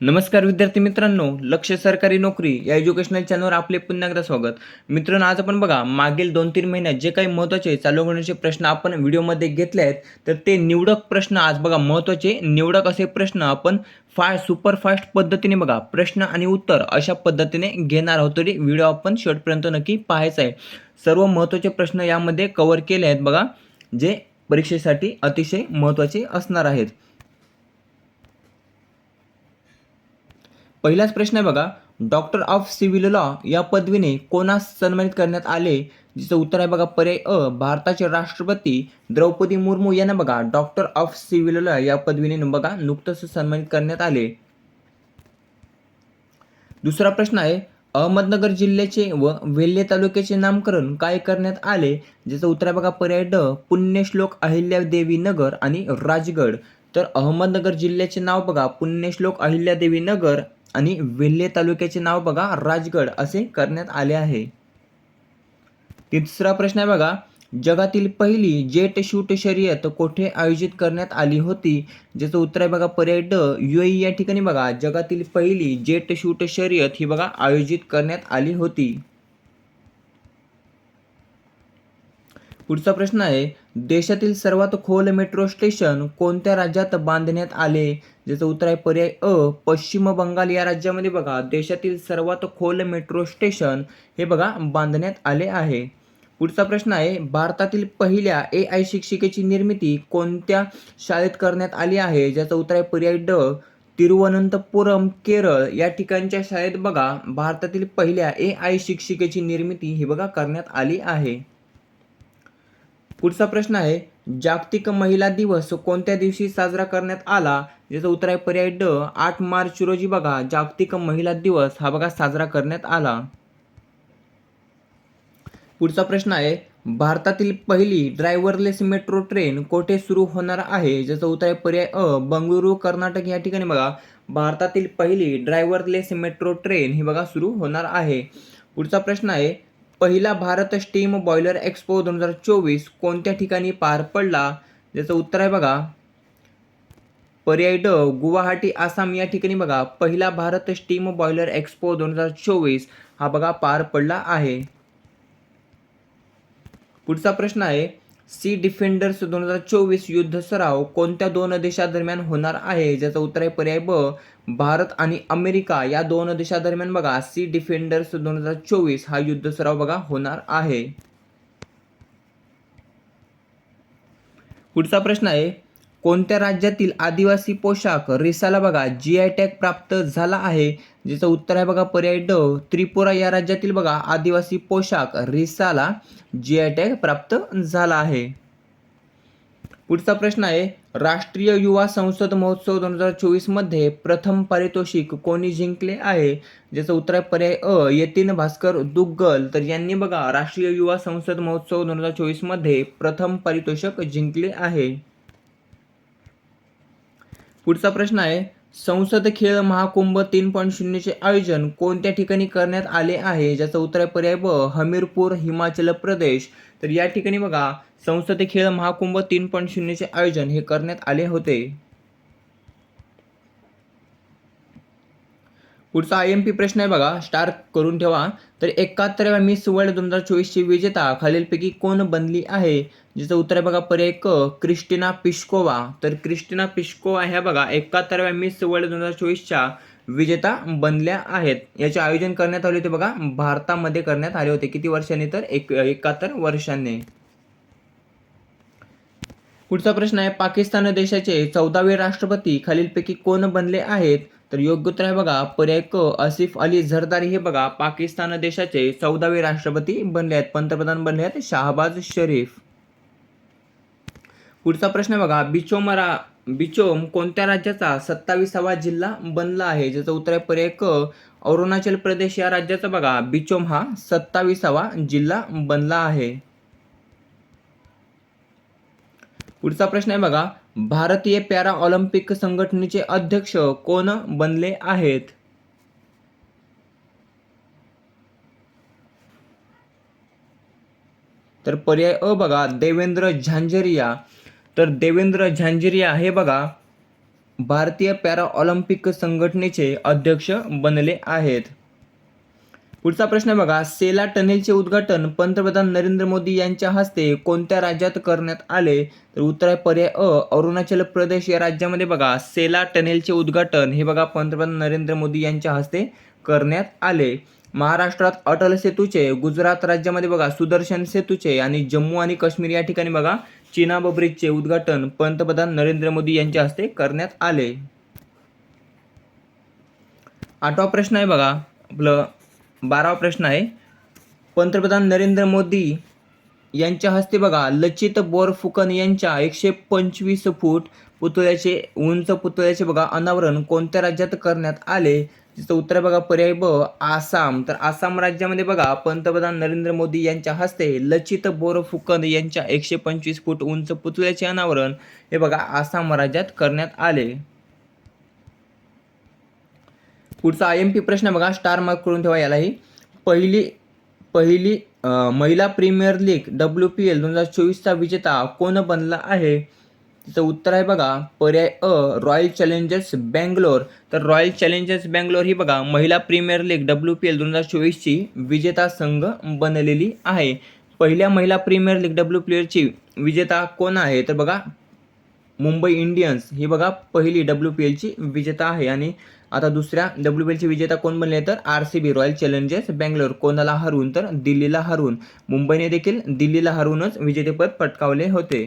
नमस्कार विद्यार्थी मित्रांनो लक्ष सरकारी नोकरी या एज्युकेशनल चॅनलवर आपले पुन्हा एकदा स्वागत. मित्रांनो आज आपण बघा मागील दोन तीन महिन्यात जे काही महत्त्वाचे चालू घडण्याचे प्रश्न आपण व्हिडिओमध्ये घेतले आहेत तर ते निवडक प्रश्न आज बघा महत्त्वाचे निवडक असे प्रश्न आपण फा सुपर फास्ट पद्धतीने बघा प्रश्न आणि उत्तर अशा पद्धतीने घेणार आहोत. तरी व्हिडिओ आपण शेवटपर्यंत नक्की पाहायचा आहे. सर्व महत्त्वाचे प्रश्न यामध्ये कवर केले आहेत बघा जे परीक्षेसाठी अतिशय महत्त्वाचे असणार आहेत. पहिलाच प्रश्न आहे बघा. डॉक्टर ऑफ सिव्हिल लॉ या पदवीने कोणास सन्मानित करण्यात आले? जिचं उत्तर आहे बघा पर्याय अ भारताचे राष्ट्रपती द्रौपदी मुर्मू. यांना बघा डॉक्टर ऑफ सिव्हिल लॉ या पदवीने बघा नुकतंच सन्मानित करण्यात आले. दुसरा प्रश्न आहे अहमदनगर जिल्ह्याचे व वेल्हे तालुक्याचे नामकरण काय करण्यात आले? ज्याचं उत्तर आहे बघा पर्याय ड पुण्यश्लोक अहिल्यादेवी नगर आणि राजगड. तर अहमदनगर जिल्ह्याचे नाव बघा पुण्यश्लोक अहिल्यादेवी नगर आणि वेल्हे तालुक्याचे नाव बघा राजगड असे करण्यात आले आहे. तिसरा प्रश्न आहे बघा जगातील पहिली जेट शूट शर्यत कोठे आयोजित करण्यात आली होती? ज्याचं उत्तर आहे बघा पर्याय ड युएई या ठिकाणी बघा जगातील पहिली जेट शूट शर्यत ही बघा आयोजित करण्यात आली होती. पुढचा प्रश्न आहे देशातील सर्वात खोल मेट्रो स्टेशन कोणत्या राज्यात बांधण्यात आले? ज्याचं उत्तर आहे पर्याय अ पश्चिम बंगाल. या राज्यामध्ये बघा देशातील सर्वात खोल मेट्रो स्टेशन हे बघा बांधण्यात आले आहे. पुढचा प्रश्न आहे भारतातील पहिल्या ए आय शिक्षिकेची निर्मिती कोणत्या शाळेत करण्यात आली आहे? ज्याचं उत्तर आहे पर्याय ड तिरुवनंतपुरम केरळ. या ठिकाणच्या शाळेत बघा भारतातील पहिल्या ए आय शिक्षिकेची निर्मिती ही बघा करण्यात आली आहे. पुढचा प्रश्न आहे जागतिक महिला दिवस कोणत्या दिवशी साजरा करण्यात आला? ज्याचं उत्तर आहे पर्याय ड आठ मार्च रोजी बघा जागतिक महिला दिवस हा बघा साजरा करण्यात आला. पुढचा प्रश्न आहे भारतातील पहिली ड्रायव्हरलेस मेट्रो ट्रेन कोठे सुरू होणार आहे? ज्याचं उत्तर आहे पर्याय अ बंगळुरू कर्नाटक. या ठिकाणी बघा भारतातील पहिली ड्रायव्हरलेस मेट्रो ट्रेन ही बघा सुरू होणार आहे. पुढचा प्रश्न आहे पहिला भारत स्टीम बॉयलर एक्सपो दोन हजार चोवीस कोणत्या ठिकाणी पार पडला? ज्याचं उत्तर आहे बघा. पर्याय ड गुवाहाटी आसाम या ठिकाणी बघा. पहिला भारत स्टीम बॉयलर एक्सपो दोन हजार चोवीस हा बघा पार पडला आहे. पुढचा प्रश्न आहे सी डिफेंडर्स दोन हजार चोवीस युद्ध सराव कोणत्या दोन देशादरम्यान होणार आहे? ज्याचं उत्तर आहे पर्याय ब भारत आणि अमेरिका. या दोन देशादरम्यान बघा सी डिफेंडर्स दोन हजार चोवीस हा युद्ध सराव बघा होणार आहे. पुढचा प्रश्न आहे कोणत्या राज्यातील आदिवासी पोशाख रिसाला बघा जी आय टॅग प्राप्त झाला आहे? ज्याचं उत्तर आहे बघा पर्याय ड. त्रिपुरा या राज्यातील बघा आदिवासी पोशाख रिसाला जी आय टॅग प्राप्त झाला आहे. पुढचा प्रश्न आहे राष्ट्रीय युवा संसद महोत्सव दोन हजार चोवीसमध्ये प्रथम पारितोषिक कोणी जिंकले आहे? ज्याचं उत्तर आहे पर्याय अ यतीन भास्कर दुग्गल. तर यांनी बघा राष्ट्रीय युवा संसद महोत्सव दोन हजार चोवीसमध्ये प्रथम पारितोषिक जिंकले आहे. पुढचा प्रश्न आहे संसद खेळ महाकुंभ तीन पॉईंट शून्यचे आयोजन कोणत्या ठिकाणी करण्यात आले आहे? ज्याचं उत्तर आहे पर्याय ब हमीरपूर हिमाचल प्रदेश. तर या ठिकाणी बघा संसद खेळ महाकुंभ तीन पॉईंट शून्यचे आयोजन हे करण्यात आले होते. पुढचा आय एम पी प्रश्न आहे बघा स्टार करून ठेवा. तर एकाहत्तराव्या मिस वर्ल्ड दोन हजार चोवीसची विजेता खालीलपैकी कोण बनली आहे? जिचं उत्तर आहे बघा पर्याय क क्रिस्टिना पिश्कोवा. तर क्रिस्टिना पिश्कोवा ह्या बघा एकाहत्तराव्या मिस वर्ल्ड दोन हजार चोवीसच्या विजेता बनल्या आहेत. याचे आयोजन करण्यात आले होते बघा भारतामध्ये करण्यात आले होते. किती वर्षांनी तर? एक एकाहत्तर वर्षांनी. पुढचा प्रश्न आहे पाकिस्तान देशाचे चौदावे राष्ट्रपती खालीलपैकी कोण बनले आहेत? तर योग्य उत्तर आहे बघा पर्याय क आसिफ अली झरदारी. हे बघा पाकिस्तान देशाचे चौदावे राष्ट्रपती बनले आहेत. पंतप्रधान बनले आहेत शहाबाज शरीफ. पुढचा प्रश्न बघा बिचोमरा बिचोम कोणत्या राज्याचा सत्तावीसावा जिल्हा बनला आहे? ज्याचं उत्तर आहे पर्याय क अरुणाचल प्रदेश या राज्याचा बघा. बिचोम हा सत्तावीसावा जिल्हा बनला आहे. पुढचा प्रश्न आहे बघा भारतीय पॅरा ऑलिम्पिक संघटनेचे अध्यक्ष कोण बनले आहेत? तर पर्याय अ बघा देवेंद्र झांझरिया. तर देवेंद्र झांझरिया हे बघा भारतीय पॅरा ऑलिम्पिक संघटनेचे अध्यक्ष बनले आहेत. पुढचा प्रश्न बघा सेला टनेलचे उद्घाटन पंतप्रधान नरेंद्र मोदी यांच्या हस्ते कोणत्या राज्यात करण्यात आले? तर उत्तर आहे पर्याय अ अरुणाचल प्रदेश या राज्यामध्ये बघा सेला टनेलचे उद्घाटन हे बघा पंतप्रधान नरेंद्र मोदी यांच्या हस्ते करण्यात आले. महाराष्ट्रात अटल सेतूचे गुजरात राज्यामध्ये बघा सुदर्शन सेतूचे आणि जम्मू आणि काश्मीर या ठिकाणी बघा चिनाब ब्रिजचे उद्घाटन पंतप्रधान नरेंद्र मोदी यांच्या हस्ते करण्यात आले. आठवा प्रश्न आहे बघा. आपलं बारावा प्रश्न आहे. पंतप्रधान नरेंद्र मोदी यांच्या हस्ते बघा लचित बोरफुकन यांच्या एकशे पंचवीस फूट पुतळ्याचे उंच पुतळ्याचे बघा अनावरण कोणत्या राज्यात करण्यात आले? तिचं उत्तर आहे बघा पर्याय ब आसाम. तर आसाम राज्यामध्ये बघा पंतप्रधान नरेंद्र मोदी यांच्या हस्ते लचित बोरफुकन यांच्या एकशे पंचवीस फूट उंच पुतळ्याचे अनावरण हे बघा आसाम राज्यात करण्यात आले. पुढचा आय एम पी प्रश्न बघा स्टार मार्क करून ठेवा यालाही. पहिली पहिली महिला premier league W P L दोन हजार चोवीसचा विजेता कोण बनला आहे? त्याचं उत्तर आहे बघा पर्याय अ रॉयल चॅलेंजर्स बँगलोर तर रॉयल चॅलेंजर्स बँगलोर ही बघा महिला premier league W P L दोन हजार चोवीसची विजेता संघ बनलेली आहे. पहिल्या महिला प्रीमियर लीग डब्ल्यू पी एलची विजेता कोण आहे? तर बघा मुंबई इंडियन्स ही बघा पहिली डब्ल्यू पी एलची विजेता आहे. आणि आता दुसऱ्या डब्ल्यू पी एलची विजेता कोण बनले तर R C B royal challengers Bangalore कोणाला हरवून? तर दिल्लीला हरवून. मुंबईने देखील दिल्लीला हरवूनच विजेतेपद पटकावले होते.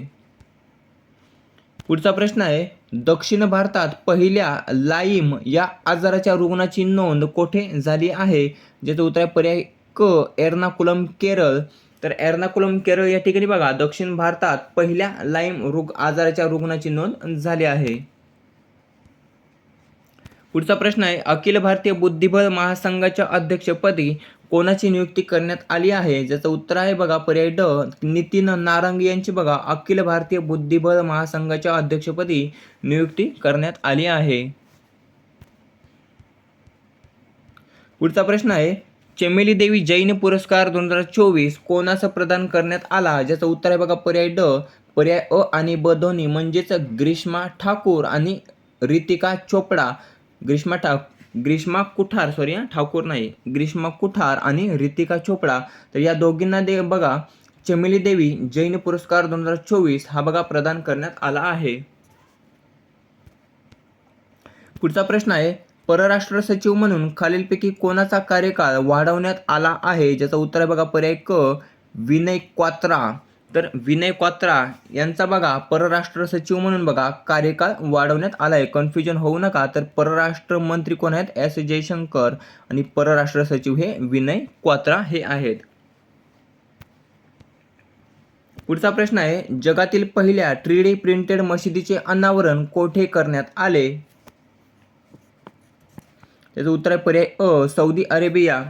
पुढचा प्रश्न आहे दक्षिण भारतात पहिल्या लाईम या आजाराच्या रुग्णाची नोंद कोठे झाली आहे? ज्याचं उत्तर आहे पर्याय क एर्नाकुलम केरळ. तर एर्नाकुलम केरळ या ठिकाणी बघा दक्षिण भारतात पहिल्या लाईम रुग आजाराच्या रुग्णाची नोंद झाली आहे. पुढचा प्रश्न आहे अखिल भारतीय बुद्धिबळ महासंघाच्या अध्यक्षपदी कोणाची नियुक्ती करण्यात आली आहे? ज्याचं उत्तर आहे बघा पर्याय ड. नितीन नारंग यांची बघा अखिल भारतीय बुद्धिबळ महासंघाच्या अध्यक्षपदी नियुक्ती करण्यात आली आहे. पुढचा प्रश्न आहे चमेली देवी जैन पुरस्कार दोन हजार चोवीस कोणास प्रदान करण्यात आला? ज्याचं उत्तर आहे बघा पर्याय ड. पर्याय अ आणि ब दोन्ही म्हणजेच ग्रीष्मा ठाकूर आणि रितिका चोपडा. ग्रीष्मा ठाकूर ग्रीष्मा कुठार सॉरी हां ठाकूर नाही. ग्रीष्मा कुठार आणि रितिका चोपडा. तर या दोघींना दे बघा चमेली देवी जैन पुरस्कार दोन हजार चोवीस हा बघा प्रदान करण्यात आला आहे. पुढचा प्रश्न आहे परराष्ट्र सचिव म्हणून खालीलपैकी कोणाचा कार्यकाळ वाढवण्यात आला आहे? ज्याचं उत्तर आहे बघा पर्याय क विनय क्वात्रा. तर विनय क्वात्रा यांचा बघा परराष्ट्र सचिव म्हणून बघा कार्यकाळ वाढवण्यात आला आहे कन्फ्युजन होऊ नका. तर परराष्ट्र मंत्री कोण आहेत? एस जयशंकर आणि परराष्ट्र सचिव हे विनय क्वात्रा हे आहेत. पुढचा प्रश्न आहे जगातील पहिल्या थ्री डी प्रिंटेड मशिदीचे अनावरण कोठे करण्यात आले? त्याचं उत्तर आहे पर्याय अ सौदी अरेबिया.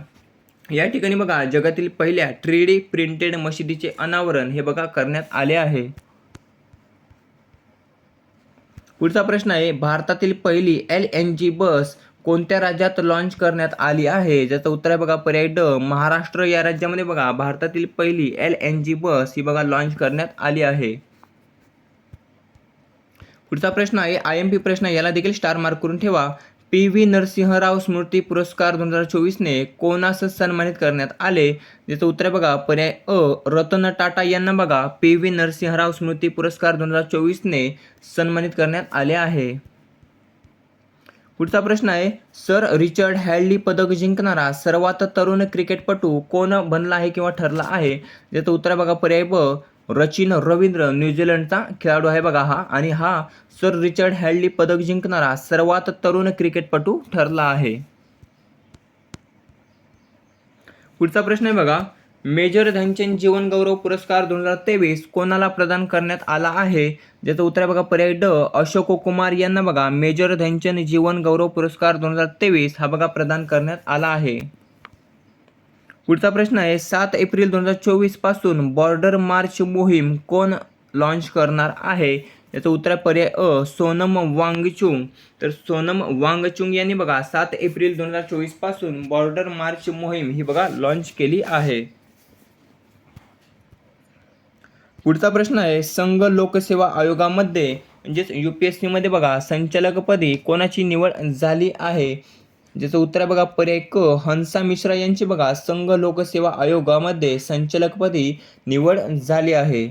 या ठिकाणी बघा जगातील पहिल्या थ्री डी प्रिंटेड मशिदीचे अनावरण हे बघा करण्यात आले आहे. पुढचा प्रश्न आहे भारतातील पहिली एल एन जी बस कोणत्या राज्यात लॉन्च करण्यात आली आहे? ज्याचं उत्तर आहे बघा पर्याय ड महाराष्ट्र. या राज्यामध्ये बघा भारतातील पहिली एल एन जी बस ही बघा लॉन्च करण्यात आली आहे. पुढचा प्रश्न आहे आय एम पी प्रश्न याला देखील स्टार मार्क करून ठेवा. पी व्ही नरसिंहराव स्मृती पुरस्कार दोन हजार चोवीसने कोणास सन्मानित करण्यात आले? ज्याचं उत्तर बघा पर्याय अ रतन टाटा यांना बघा पी व्ही नरसिंहराव स्मृती पुरस्कार दोन हजार चोवीसने सन्मानित करण्यात आले आहे. पुढचा प्रश्न आहे सर रिचर्ड हॅडली पदक जिंकणारा सर्वात तरुण क्रिकेटपटू कोण बनला आहे किंवा ठरला आहे? ज्याचं उत्तर बघा पर्याय ब रचिन रवींद्र न्यूझीलंडचा खेळाडू आहे बघा हा. आणि हा सर रिचर्ड हॅडली पदक जिंकणारा सर्वात तरुण क्रिकेटपटू ठरला आहे. पुढचा प्रश्न आहे बघा. मेजर ध्यानचंद जीवन गौरव पुरस्कार दोन हजार तेवीस कोणाला प्रदान करण्यात आला आहे? ज्याचं उत्तर आहे बघा पर्याय ड. अशोक कुमार यांना बघा. मेजर ध्यानचंद जीवन गौरव पुरस्कार दोन हजार तेवीस हा बघा प्रदान करण्यात आला आहे. पुढचा प्रश्न आहे सात एप्रिल दोन हजार चोवीसपासून बॉर्डर मार्च मोहीम कोण लॉन्च करणार आहे? याचं उत्तर आहे पर्याय अ सोनम वांगचुंग. तर सोनम वांगचुंग यांनी बघा सात एप्रिल दोन हजार चोवीसपासून बॉर्डर मार्च मोहीम ही बघा लॉन्च केली आहे. पुढचा प्रश्न आहे संघ लोकसेवा आयोगामध्ये म्हणजेच यू पी एस सीमध्ये बघा संचालकपदी कोणाची निवड झाली आहे? ज्याचं उत्तर आहे बघा पर्याय क. हंसा मिश्रा यांची बघा संघ लोकसेवा आयोगामध्ये संचालकपदी निवड झाली आहे.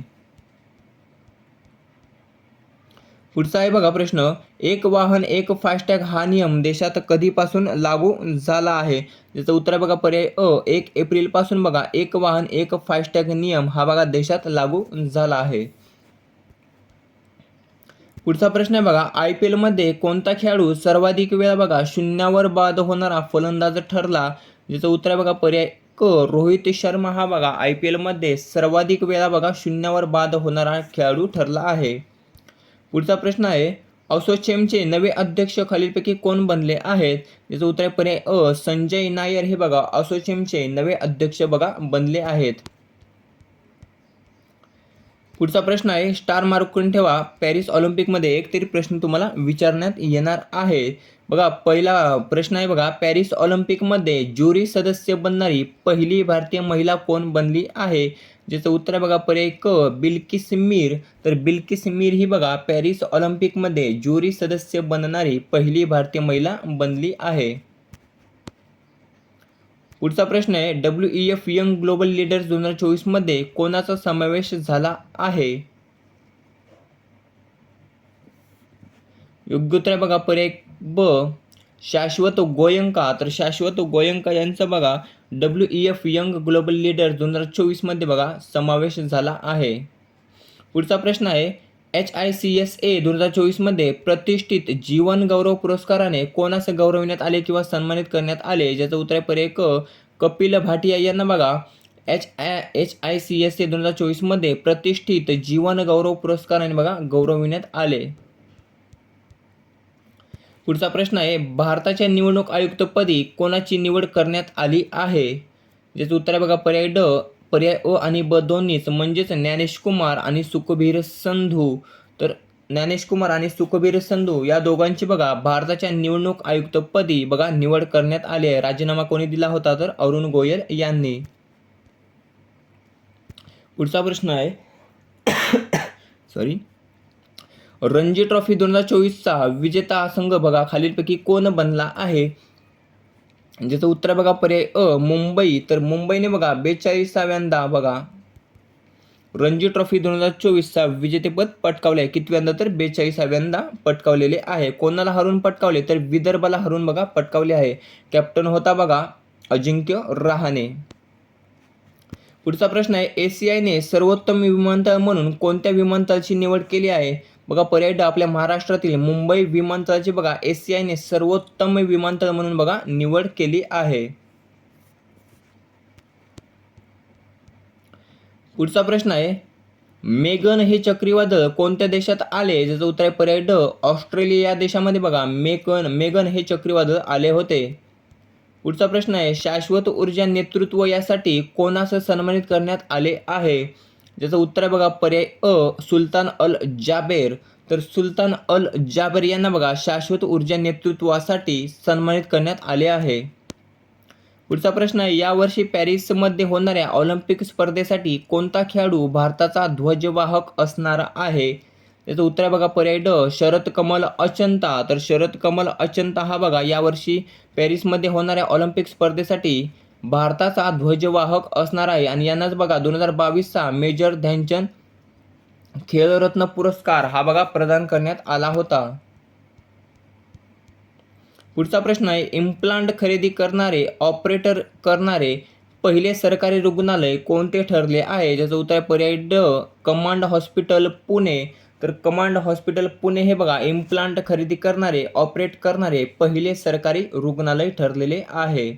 पुढचा आहे बघा प्रश्न. एक वाहन एक फास्टॅग हा नियम देशात कधीपासून लागू झाला आहे? ज्याचं उत्तर आहे बघा पर्याय अ. एक एप्रिलपासून बघा एक वाहन एक फास्टॅग नियम हा बघा देशात लागू झाला आहे. पुढचा प्रश्न आहे बघा आय पी एलमध्ये कोणता खेळाडू सर्वाधिक वेळा बघा शून्यावर बाद होणारा फलंदाज ठरला? ज्याचं उत्तर आहे बघा पर्याय क रोहित शर्मा हा बघा आय पी एलमध्ये सर्वाधिक वेळा बघा शून्यावर बाद होणारा खेळाडू ठरला आहे. पुढचा प्रश्न आहे असोचेमचे नवे अध्यक्ष खालीलपैकी कोण बनले आहेत? याचं उत्तर आहे पर्याय अ संजय नायर हे बघा असोचेमचे नवे अध्यक्ष बघा बनले आहेत. पुढचा प्रश्न आहे स्टार मार्क करून ठेवा. पॅरिस ऑलिम्पिकमध्ये एक तरी प्रश्न तुम्हाला विचारण्यात येणार आहे. बघा पहिला प्रश्न आहे बघा पॅरिस ऑलिम्पिकमध्ये ज्युरी सदस्य बनणारी पहिली भारतीय महिला कोण बनली आहे? ज्याचं उत्तर आहे बघा पर्याय क बिल्किस मीर तर बिल्किस मीर ही बघा पॅरिस ऑलिम्पिकमध्ये ज्युरी सदस्य बनणारी पहिली भारतीय महिला बनली आहे. पुढचा प्रश्न आहे W E F young global leaders दोन हजार चोवीसमध्ये कोणाचा समावेश झाला आहे? योग्य उत्तर बघा पर्याय ब शाश्वत गोयंका. तर शाश्वत गोयंका यांचा बघा W E F young global leader दोन हजार चोवीसमध्ये बघा समावेश झाला आहे. पुढचा प्रश्न आहे H I C S A दोन हजार चोवीसमध्ये प्रतिष्ठित जीवन गौरव पुरस्काराने कोणास गौरविण्यात आले किंवा सन्मानित करण्यात आले ज्याचं उत्तर आहे पर्याय क कपिल भाटिया यांना बघा. H I H I C S A दोन हजार चोवीसमध्ये प्रतिष्ठित जीवन गौरव पुरस्काराने बघा गौरविण्यात आले. पुढचा प्रश्न आहे भारताच्या निवडणूक आयुक्तपदी कोणाची निवड करण्यात आली आहे? ज्याचं उत्तर आहे बघा पर्याय ड पर्याय अ आणि ब दोन्हीच. म्हणजेच ज्ञानेश कुमार आणि सुखबीर संधू. तर ज्ञानेश कुमार आणि सुखबीर संधू या दोघांची बघा भारताच्या निवडणूक आयुक्तपदी बघा निवड करण्यात आली आहे. राजीनामा कोणी दिला होता तर अरुण गोयल यांनी. पुढचा प्रश्न आहे. सॉरी रणजी ट्रॉफी दोन हजार चोवीसचा विजेता संघ बघा खालीलपैकी कोण बनला आहे? म्हणजे ज्याचं उत्तर बघा पर्याय अ मुंबई. तर मुंबईने बघा बेचाळीसाव्यांदा बघा रणजी ट्रॉफी दोन हजार चोवीसचा विजेतेपद पटकावले आहे कितव्यांदा तर बेचाळीसाव्यांदा पटकावलेले आहे. कोणाला हरून पटकावले? तर विदर्भाला हरून बघा पटकावले आहे. कॅप्टन होता बघा अजिंक्य रहाणे. पुढचा प्रश्न आहे एसीआयने सर्वोत्तम विमानतळ म्हणून कोणत्या विमानतळाची निवड केली आहे? बघा पर्यटक आपल्या महाराष्ट्रातील मुंबई विमानतळाची बघा एसीआयने सर्वोत्तम विमानतळ म्हणून बघा निवड केली आहे. पुढचा प्रश्न आहे मेगन हे चक्रीवादळ कोणत्या देशात आले? ज्याचं उत्तर आहे पर्याय ड ऑस्ट्रेलिया या देशामध्ये बघा मेगन मेगन हे चक्रीवादळ आले होते. पुढचा प्रश्न आहे शाश्वत ऊर्जा नेतृत्व यासाठी कोणास सन्मानित करण्यात आले आहे? ज्याचं उत्तर आहे बघा पर्याय अ सुलतान अल जाबेर. तर सुलतान अल जाबेर यांना बघा शाश्वत ऊर्जा नेतृत्वासाठी सन्मानित करण्यात आले आहे. पुढचा प्रश्न आहे यावर्षी पॅरिसमध्ये होणाऱ्या ऑलिम्पिक स्पर्धेसाठी कोणता खेळाडू भारताचा ध्वजवाहक असणार आहे? त्याचं उत्तर आहे बघा पर्याय ड शरद कमल अचंता. तर शरद कमल अचंता हा बघा यावर्षी पॅरिसमध्ये होणाऱ्या ऑलिम्पिक स्पर्धेसाठी भारताचा ध्वजवाहक असणार आहे. आणि यांनाच बघा दोन हजार बावीसचा मेजर ध्यानचंद खेलरत्न पुरस्कार हा बघा प्रदान करण्यात आला होता. पुढचा प्रश्न आहे इम्प्लांट खरेदी करणारे ऑपरेटर करणारे पहिले सरकारी रुग्णालय कोणते ठरले आहे? ज्याचं उत्तर आहे पर्याय ड कमांड हॉस्पिटल पुणे. तर कमांड हॉस्पिटल पुणे हे बघा इम्प्लांट खरेदी करणारे ऑपरेट करणारे पहिले सरकारी रुग्णालय ठरलेले आहे.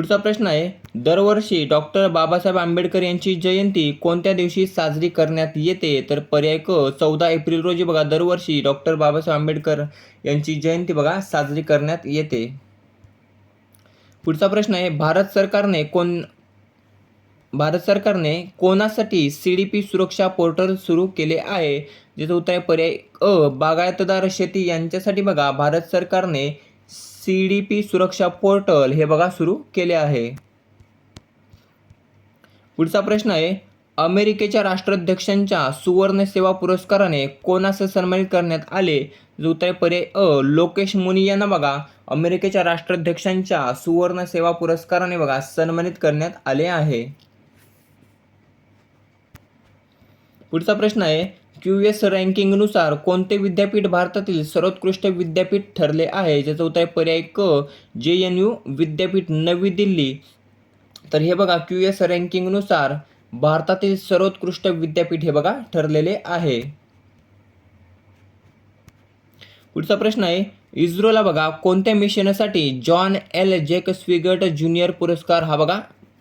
पुढचा प्रश्न आहे दरवर्षी डॉक्टर बाबासाहेब आंबेडकर यांची जयंती कोणत्या दिवशी साजरी करण्यात येते? तर पर्याय क चौदा एप्रिल रोजी बघा दरवर्षी डॉक्टर बाबासाहेब आंबेडकर यांची जयंती बघा साजरी करण्यात येते. पुढचा प्रश्न आहे भारत सरकारने कोण भारत सरकारने कोणासाठी C D P Suraksha portal सुरू केले आहे? ज्याचं उत्तर आहे पर्याय अ बागायतदार शेती यांच्यासाठी बघा भारत सरकारने C D P Suraksha portal हे बघा सुरू केले आहे. पुढचा प्रश्न आहे अमेरिकेच्या राष्ट्राध्यक्षांच्या सुवर्ण सेवा पुरस्काराने कोणास सन्मानित करण्यात आले? जो उत्तर पर्याय अ लोकेश मुनी यांना बघा. अमेरिकेच्या राष्ट्राध्यक्षांच्या सुवर्ण सेवा पुरस्काराने बघा सन्मानित करण्यात आले आहे. पुढचा प्रश्न आहे क्यू एस रँकिंगनुसार कोणते विद्यापीठ भारतातील सर्वोत्कृष्ट विद्यापीठ ठरले आहे? ज्याचं उत्तर आहे पर्याय क जे एन यू विद्यापीठ नवी दिल्ली. तर हे बघा क्यू एस रँकिंगनुसार भारतातील सर्वोत्कृष्ट विद्यापीठ हे बघा ठरलेले आहे. पुढचा प्रश्न आहे इस्रोला बघा कोणत्या मिशनसाठी John L Jack Swigert junior पुरस्कार हा बघा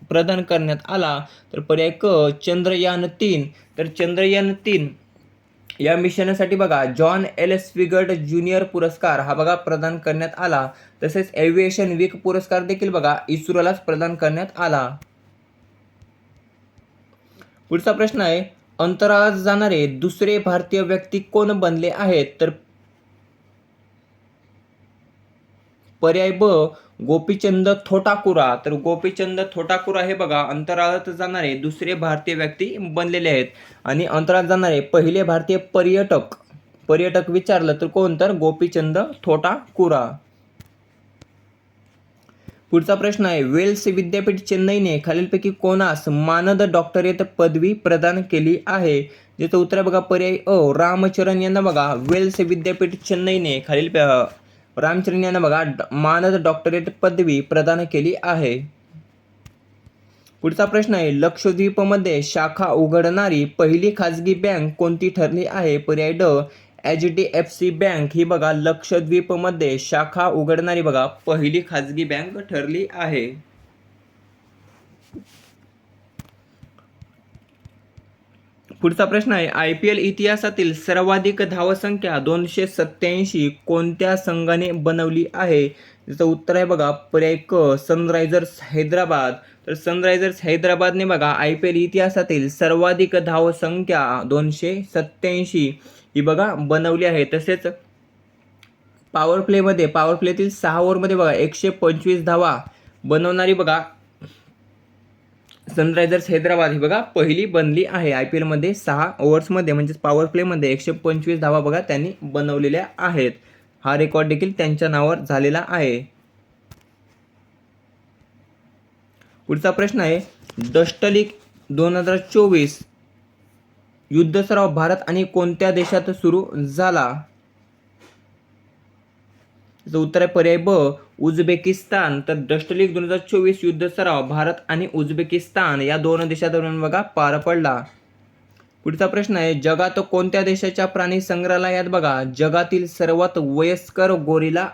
प्रदान करण्यात आला? तर पर्याय क चंद्रयान तीन. तर चंद्रयान तीन या मिशनसाठी बघा जॉन एल स्विगट ज्युनियर पुरस्कार हा बघा प्रदान करण्यात आला. तसेच एव्हिएशन वीक पुरस्कार देखील बघा इस्रोलाच प्रदान करण्यात आला. पुढचा प्रश्न आहे अंतराळात जाणारे दुसरे भारतीय व्यक्ती कोण बनले आहेत? तर पर्याय ब गोपीचंद थोटाकुरा. तर गोपीचंद थोटाकुरा हे बघा अंतराळात जाणारे दुसरे भारतीय व्यक्ती बनलेले आहेत. आणि अंतराळात जाणारे पहिले भारतीय पर्यटक. पर्यटक विचारलं तर कोण? तर गोपीचंद थोटाकुरा. पुढचा प्रश्न आहे वेल्स विद्यापीठ चेन्नईने खालीलपैकी कोणास मानद डॉक्टरेट पदवी प्रदान केली आहे? ज्याचं उत्तर बघा पर्याय अ रामचरण यांना बघा. वेल्स विद्यापीठ चेन्नईने खालील रामचरण यांना बघा मानद डॉक्टरेट पदवी प्रदान केली आहे. पुढचा प्रश्न आहे लक्षद्वीपमध्ये शाखा उघडणारी पहिली खाजगी बँक कोणती ठरली आहे? पर्याय ड H D F C bank. ही बघा लक्षद्वीपमध्ये शाखा उघडणारी बघा पहिली खाजगी बँक ठरली आहे. पुढचा प्रश्न आहे आय पी एल इतिहासातील सर्वाधिक धावसंख्या दोनशे सत्याऐंशी कोणत्या संघाने बनवली आहे? त्याचं उत्तर आहे बघा पर्याय क सनरायझर्स हैदराबाद. तर सनरायझर्स हैदराबादने बघा आय पी एल इतिहासातील सर्वाधिक धावसंख्या दोनशे सत्याऐंशी ही बघा बनवली आहे. तसेच पॉवर प्लेमध्ये पॉवर प्लेतील सहा ओव्हरमध्ये बघा एकशे पंचवीस धावा बनवणारी बघा सनरायझर्स हैदराबाद ही बघा पहिली बनली आहे. आय पी एलमध्ये सहा ओव्हर्समध्ये म्हणजेच पॉवर प्लेमध्ये एकशे पंचवीस धावा बघा त्यांनी बनवलेल्या आहेत. हा रेकॉर्ड देखील त्यांच्या नावावर झालेला आहे. पुढचा प्रश्न आहे डस्ट लीग दोन हजार चोवीस युद्ध सराव भारत आणि कोणत्या देशात सुरू झाला? त्याचं उत्तर आहे पर्याय ब उझबेकिस्तान. तर डस्टलीग दोन हजार चोवीस युद्ध सराव भारत आणि उझबेकिस्तान या दोन देशादरम्यान बघा पार पडला. पुढचा प्रश्न आहे जगात कोणत्या देशाच्या प्राणी संग्रहालयात बघा जगातील सर्वात वयस्कर गोरिला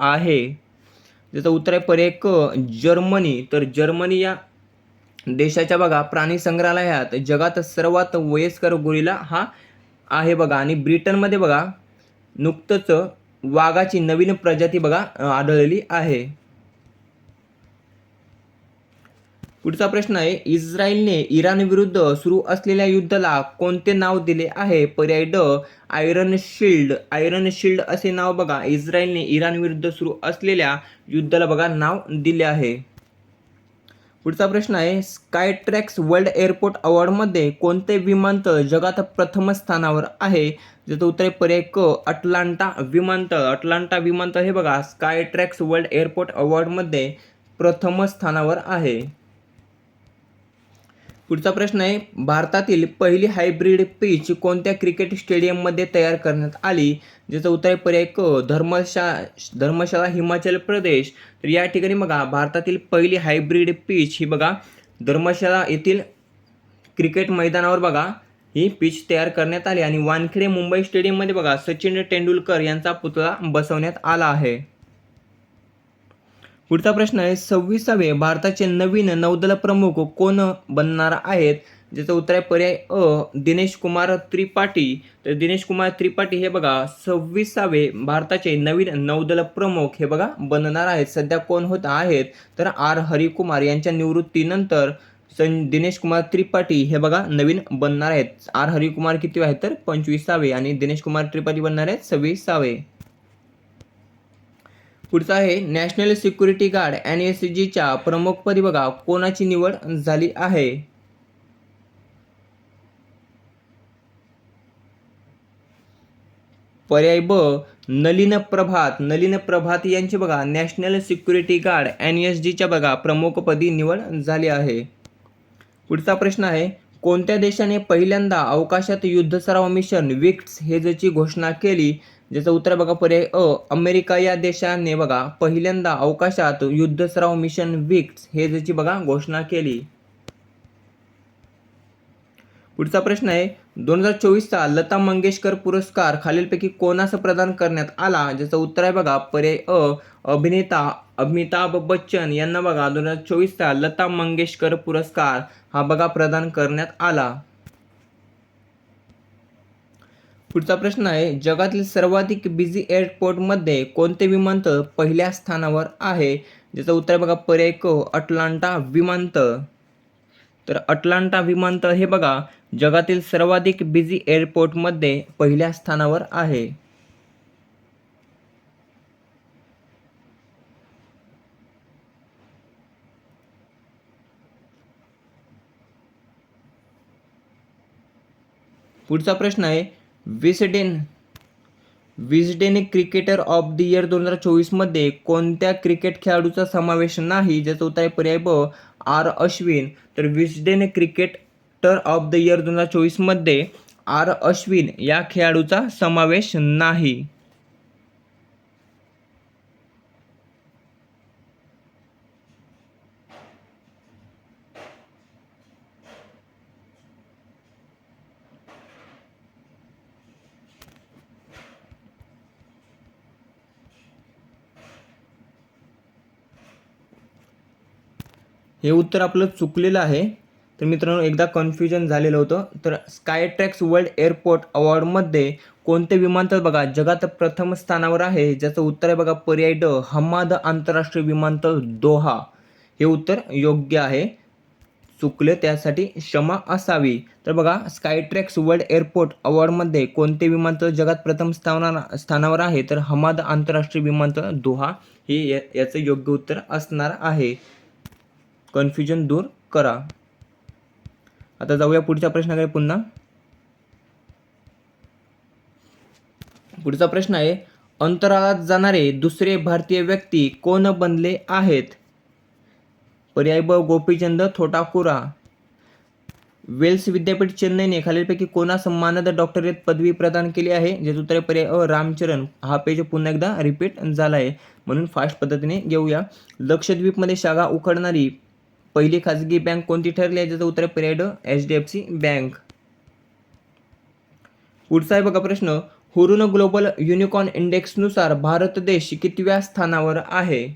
आहे? त्याचं उत्तर आहे पर्याय क जर्मनी. तर जर्मनी या देशाच्या बघा प्राणी संग्रहालयात जगात सर्वात वयस्कर गोरिला हा आहे बघा. आणि ब्रिटनमध्ये बघा नुकतंच वाघाची नवीन प्रजाती बघा आढळलेली आहे. पुढचा प्रश्न आहे इस्रायलने इराण विरुद्ध सुरू असलेल्या युद्धाला कोणते नाव दिले आहे? पर्याय ड आयरन शिल्ड. आयरन शिल्ड असे नाव बघा इस्रायलने इराण विरुद्ध सुरू असलेल्या युद्धाला बघा नाव दिले आहे. पुढचा प्रश्न आहे स्कायट्रॅक्स वर्ल्ड एअरपोर्ट अवॉर्डमध्ये कोणते विमानतळ जगात प्रथम स्थानावर आहे? ज्याचं उत्तर आहे पर्याय क अटलांटा विमानतळ. अटलांटा विमानतळ हे बघा स्कायट्रॅक्स वर्ल्ड एअरपोर्ट अवॉर्डमध्ये प्रथम स्थानावर आहे. पुढचा प्रश्न आहे भारतातील पहिली हायब्रिड पिच कोणत्या क्रिकेट स्टेडियममध्ये तयार करण्यात आली? ज्याचं उत्तर आहे पर्याय क धर्मशा धर्मशाला हिमाचल प्रदेश. तर या ठिकाणी बघा भारतातील पहिली हायब्रिड पिच ही बघा धर्मशाला येथील क्रिकेट मैदानावर बघा ही पिच तयार करण्यात आली. आणि वानखेडे मुंबई स्टेडियममध्ये बघा सचिन तेंडुलकर यांचा पुतळा बसवण्यात आला आहे. पुढचा प्रश्न आहे सव्वीसावे भारताचे नवीन नौदल प्रमुख कोण बनणार आहेत? ज्याचं उत्तर आहे पर्याय अ दिनेश कुमार त्रिपाठी. तर दिनेश कुमार त्रिपाठी हे बघा सव्वीसावे भारताचे नवीन नौदल प्रमुख हे बघा बनणार आहेत. सध्या कोण होत आहेत? तर आर. हरिकुमार यांच्या निवृत्तीनंतर सं दिनेश कुमार त्रिपाठी हे बघा नवीन बनणार आहेत. आर. हरिकुमार किती आहेत? तर पंचवीसावे आणि दिनेश कुमार त्रिपाठी बनणार आहेत सव्वीसावे. पुढचा आहे national security guard N S जीच्या प्रमुखपदी बघा कोणाची निवड झाली आहे? पर्याय ब नलिन प्रभात. नलिन प्रभात यांची बघा national security guard N S जीच्या बघा प्रमुखपदी निवड झाली आहे. पुढचा प्रश्न आहे कोणत्या देशाने पहिल्यांदा अवकाशात युद्ध सराव मिशन विक्ट्स हे ज्याची घोषणा केली ज्याचं उत्तर बघा पर्याय अ अमेरिका या देशाने बघा पहिल्यांदा अवकाशात युद्ध सराव मिशन विक्ट्स हे ज्याची बघा घोषणा केली. पुढचा प्रश्न आहे दोन हजार चोवीसचा लता मंगेशकर पुरस्कार खालीलपैकी कोणास प्रदान करण्यात आला? ज्याचं उत्तर आहे बघा पर्याय अ अभिनेता अमिताभ बच्चन यांना बघा दोन हजार चोवीसचा लता मंगेशकर पुरस्कार हा बघा प्रदान करण्यात आला. पुढचा प्रश्न आहे जगातील सर्वाधिक बिझी एअरपोर्टमध्ये कोणते विमानतळ पहिल्या स्थानावर आहे? ज्याचं उत्तर आहे बघा पर्याय क अटलांटा विमानतळ. तर अटलांटा विमानतळ हे बघा जगातील सर्वाधिक बिझी एअरपोर्टमध्ये पहिल्या स्थानावर आहे. पुढचा प्रश्न आहे Wisden Wisden cricketer of the year दोन हजार चोवीसमध्ये कोणत्या क्रिकेट खेळाडूचा समावेश नाही ज्याचं उत्तर आहे पर्याय ब आर अश्विन तर Wisden cricketer of the year दोन हजार चोवीसमध्ये आर अश्विन या खेळाडूचा समावेश नाही. हे उत्तर आपलं चुकलेलं आहे. तर मित्रांनो एकदा कन्फ्युजन झालेलं होतं. तर स्काय ट्रॅक्स वर्ल्ड एअरपोर्ट अवॉर्डमध्ये कोणते विमानतळ बघा जगात प्रथम स्थानावर आहे. ज्याचं उत्तर आहे बघा पर्याय ड हमाद आंतरराष्ट्रीय विमानतळ दोहा. हे उत्तर योग्य आहे. चुकले त्यासाठी क्षमा असावी. तर बघा स्कायट्रॅक्स वर्ल्ड एअरपोर्ट अवॉर्डमध्ये कोणते विमानतळ जगात प्रथम स्थाना स्थानावर आहे? तर हमाद आंतरराष्ट्रीय विमानतळ दोहा. हे या- याचं योग्य उत्तर असणार आहे. कन्फ्युजन दूर करा. आता जाऊया पुढच्या प्रश्नाकडे पुन्हा. पुढचा प्रश्न आहे अंतराळात जाणारे दुसरे भारतीय व्यक्ती कोण बनले आहेत? पर्याय ब गोपीचंद थोटाकुरा वेल्स विद्यापीठ चेन्नईने खालीलपैकी कोणा मानद डॉक्टरेट पदवी प्रदान केली आहे? ज्याचं उत्तर पर्याय अ रामचरण. हा पेज पुन्हा एकदा रिपीट झाला आहे म्हणून फास्ट पद्धतीने घेऊया. लक्षद्वीपमध्ये शाखा उखडणारी पहिली खाजगी बँक कोणती ठरली आहे? ज्याचं उत्तर आहे पर्याय ड H D F C bank. पुढचा आहे बघा प्रश्न. हुरुन ग्लोबल युनिकॉर्न इंडेक्सनुसार भारत देश कितव्या स्थानावर आहे?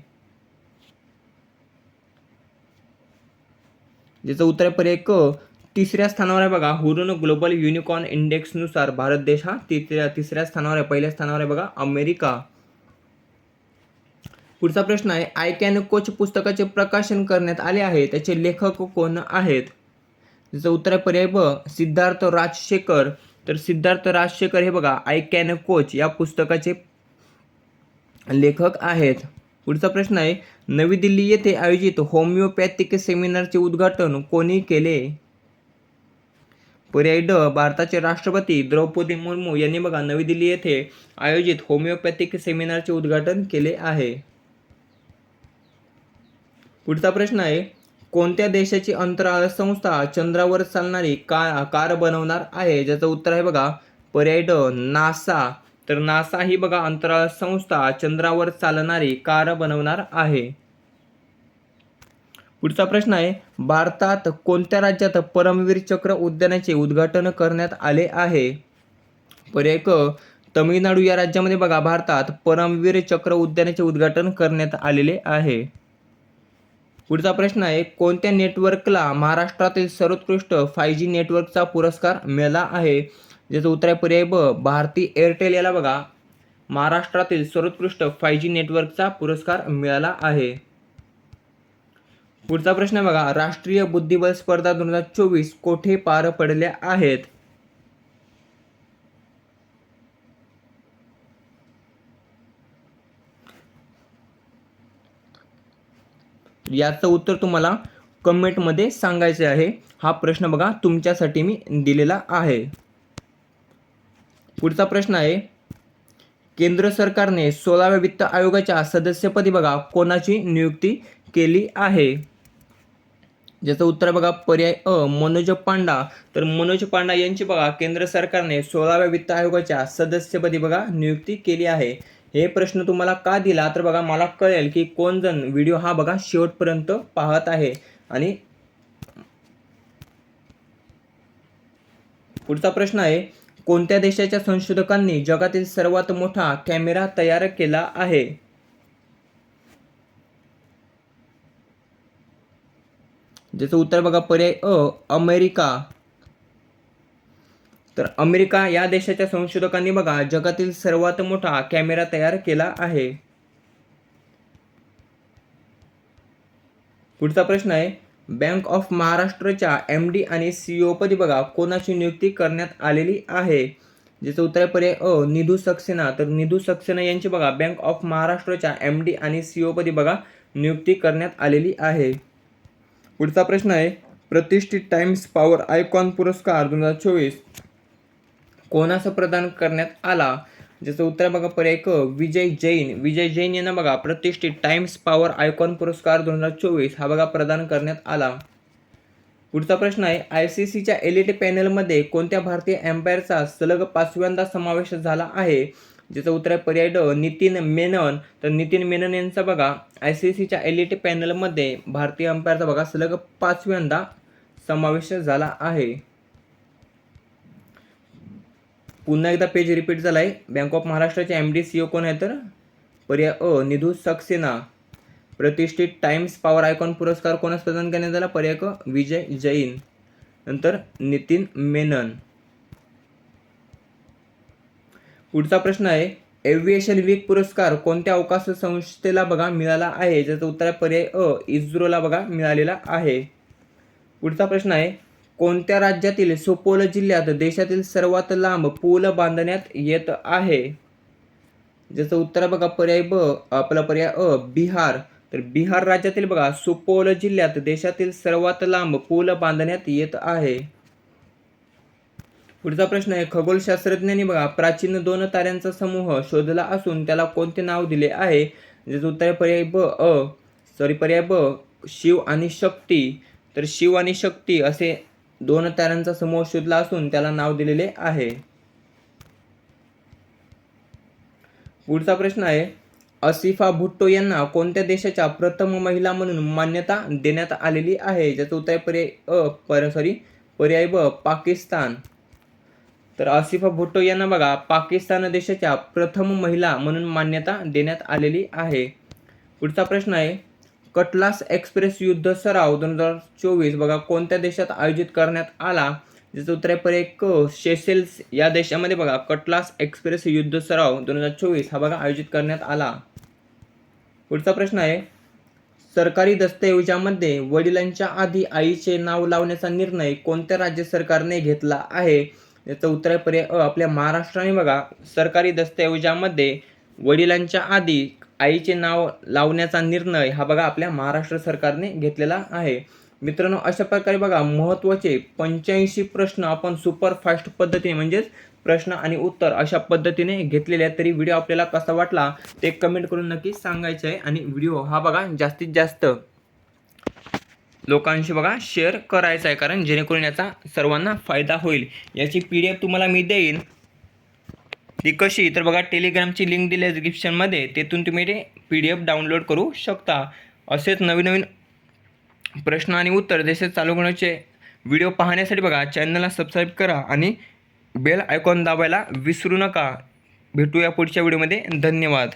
ज्याचं उत्तर आहे पर्याय क. तिसऱ्या स्थानावर आहे बघा. हुरुन ग्लोबल युनिकॉर्न इंडेक्सनुसार भारत देश हा तिसऱ्या तिसऱ्या स्थानावर आहे. पहिल्या स्थानावर आहे बघा अमेरिका. पुढचा प्रश्न आहे आय कॅन कोच पुस्तकाचे प्रकाशन करण्यात आले आहे त्याचे लेखक कोण आहेत? त्याचं उत्तर आहे पर्याय ब सिद्धार्थ राजशेखर. तर सिद्धार्थ राजशेखर हे बघा आय कॅन कोच या पुस्तकाचे लेखक आहेत. पुढचा प्रश्न आहे नवी दिल्ली येथे आयोजित होमिओपॅथिक सेमिनारचे उद्घाटन कोणी केले? पर्याय ड भारताचे राष्ट्रपती द्रौपदी मुर्मू यांनी बघा नवी दिल्ली येथे आयोजित होमिओपॅथिक सेमिनारचे उद्घाटन केले आहे. पुढचा प्रश्न आहे कोणत्या देशाची अंतराळ संस्था चंद्रावर चालणारी का कार बनवणार आहे? ज्याचं उत्तर आहे बघा पर्याय ड नासा. तर नासा ही बघा अंतराळ संस्था चंद्रावर चालणारी कार बनवणार आहे. पुढचा प्रश्न आहे भारतात कोणत्या राज्यात परमवीर चक्र उद्यानाचे उद्घाटन करण्यात आले आहे? पर्याय क तमिळनाडू या राज्यामध्ये बघा भारतात परमवीर चक्र उद्यानाचे उद्घाटन करण्यात आलेले आहे. पुढचा प्रश्न आहे कोणत्या नेटवर्कला महाराष्ट्रातील सर्वोत्कृष्ट फाय जी नेटवर्कचा पुरस्कार मिळाला आहे? ज्याचं उत्तर आहे पर्याय ब भारती एअरटेल. याला बघा. महाराष्ट्रातील सर्वोत्कृष्ट फाय जी नेटवर्कचा पुरस्कार मिळाला आहे. पुढचा प्रश्न बघा. राष्ट्रीय बुद्धिबळ स्पर्धा दोन हजार चोवीस कोठे पार पडल्या आहेत? याचं उत्तर तुम्हाला कमेंटमध्ये सांगायचे आहे. हा प्रश्न बघा तुमच्यासाठी मी दिलेला आहे. पुढचा प्रश्न आहे केंद्र सरकारने सोळाव्या वित्त आयोगाच्या सदस्यपदी बघा कोणाची नियुक्ती केली आहे? ज्याचं उत्तर बघा पर्याय अ मनोज पांडा. तर मनोज पांडा यांची बघा केंद्र सरकारने सोळाव्या वित्त आयोगाच्या सदस्यपदी बघा नियुक्ती केली आहे. हे प्रश्न तुम्हाला का दिला? तर बघा मला कळेल की कोण जण व्हिडिओ हा बघा शेवटपर्यंत पाहत आहे. आणि पुढचा प्रश्न आहे कोणत्या देशाच्या संशोधकांनी जगातील सर्वात मोठा कॅमेरा तयार केला आहे? ज्याचं उत्तर बघा पर्याय अ अमेरिका. तर अमेरिका या देशाच्या संशोधकांनी बघा जगातील सर्वात मोठा कॅमेरा तयार केला आहे. पुढचा प्रश्न आहे बँक ऑफ महाराष्ट्रच्या एम डी आणि सीईओ पदी बघा कोणाची नियुक्ती करण्यात आलेली आहे? ज्याचं उत्तर आहे पर्याय अ निधू सक्सेना. तर निधू सक्सेना यांची बघा बँक ऑफ महाराष्ट्रच्या एम डी आणि सीईओ पदी बघा नियुक्ती करण्यात आलेली आहे. पुढचा प्रश्न आहे प्रतिष्ठित टाइम्स पॉवर आयकॉन पुरस्कार दोन हजार चोवीस. कोणाचं प्रदान करण्यात आला? ज्याचं उत्तर बघा पर्याय क विजय जैन. विजय जैन यांना बघा प्रतिष्ठित टाइम्स पॉवर आयकॉन पुरस्कार दोन हजार चोवीस हा बघा प्रदान करण्यात आला. पुढचा प्रश्न आहे आय सी सीच्या एलिट पॅनलमध्ये कोणत्या भारतीय एम्पायरचा सलग पाचव्यांदा समावेश झाला आहे? ज्याचं उत्तर आहे पर्याय ड नितीन मेनन. तर नितीन मेनन यांचा बघा आय सी सीच्या एलिट पॅनलमध्ये भारतीय अंपायरचा बघा सलग पाचव्यांदा समावेश झाला आहे. पुन्हा एकदा पेज रिपीट झाला आहे बँक ऑफ महाराष्ट्राचे एम डी सी ओ कोण आहे तर? पर्याय अ निधू सक्सेना. प्रतिष्ठित टाइम्स पॉवर आयकॉन पुरस्कार कोणास प्रदान करण्यात आला? पर्याय क विजय जैन. नंतर नितीन मेनन. पुढचा प्रश्न आहे एव्हिएशन वीक पुरस्कार कोणत्या अवकाश संस्थेला बघा मिळाला आहे? ज्याचं उत्तर आहे पर्याय अ इस्रोला बघा मिळालेला आहे. पुढचा प्रश्न आहे कोणत्या राज्यातील सुपोल जिल्ह्यात देशातील सर्वात लांब पूल बांधण्यात येत आहे? ज्याचं उत्तर बघा पर्याय ब आपला पर्याय अ बिहार. तर बिहार राज्यातील बघा सुपोल जिल्ह्यात देशातील सर्वात लांब पूल बांधण्यात येत आहे. पुढचा प्रश्न आहे खगोलशास्त्रज्ञांनी बघा प्राचीन दोन ताऱ्यांचा समूह शोधला असून त्याला कोणते नाव दिले आहे? ज्याचं उत्तर पर्याय ब अ. सॉरी पर्याय ब शिव आणि शक्ती. तर शिव आणि शक्ती असे दोन ताऱ्यांचा समूह शोधला असून त्याला नाव दिलेले आहे. पुढचा प्रश्न आहे असिफा भुट्टो यांना कोणत्या देशाच्या प्रथम महिला म्हणून मान्यता देण्यात आलेली आहे? ज्याचं उत्तर आहे पर्याय अ पर सॉरी पर्याय ब पाकिस्तान. तर आसिफा भुट्टो यांना बघा पाकिस्तान देशाच्या प्रथम महिला म्हणून मान्यता देण्यात आलेली आहे. पुढचा प्रश्न आहे कटलास एक्सप्रेस युद्ध सराव दोन हजार चोवीस बघा कोणत्या देशात आयोजित करण्यात आला? ज्याचं उत्तर आहे पर्याय क शेसेल्स या देशामध्ये बघा कटलास एक्सप्रेस युद्ध सराव दोन हजार चोवीस हा बघा आयोजित करण्यात आला. पुढचा प्रश्न आहे सरकारी दस्तऐवजामध्ये वडिलांच्या आधी आईचे नाव लावण्याचा निर्णय कोणत्या राज्य सरकारने घेतला आहे? याचं उत्तर आहे पर्याय अ आपल्या महाराष्ट्राने बघा सरकारी दस्तऐवजामध्ये वडिलांच्या आधी आईचे नाव लावण्याचा निर्णय हा बघा आपल्या महाराष्ट्र सरकारने घेतलेला आहे. मित्रांनो अशा प्रकारे बघा महत्त्वाचे पंच्याऐंशी प्रश्न आपण सुपर फास्ट पद्धतीने म्हणजेच प्रश्न आणि उत्तर अशा पद्धतीने घेतलेले आहेत. तरी व्हिडिओ आपल्याला कसा वाटला ते कमेंट करून नक्की सांगायचं आहे. आणि व्हिडिओ हा बघा जास्तीत जास्त लोकांशी बघा शेअर करायचा आहे. कारण जेणेकरून याचा सर्वांना फायदा होईल. याची पी डी एफ तुम्हाला मी देईन. ती कशी? तर बघा टेलिग्रामची लिंक दिली आहे डिस्क्रिप्शनमध्ये तेथून तुम्ही ते पी डी एफ डाउनलोड करू शकता. असेच नवीन नवीन प्रश्न आणि उत्तर जसे चालू करण्याचे व्हिडिओ पाहण्यासाठी बघा चॅनलला सबस्क्राईब करा आणि बेल आयकॉन दाबायला विसरू नका. भेटूया पुढच्या व्हिडिओमध्ये धन्यवाद.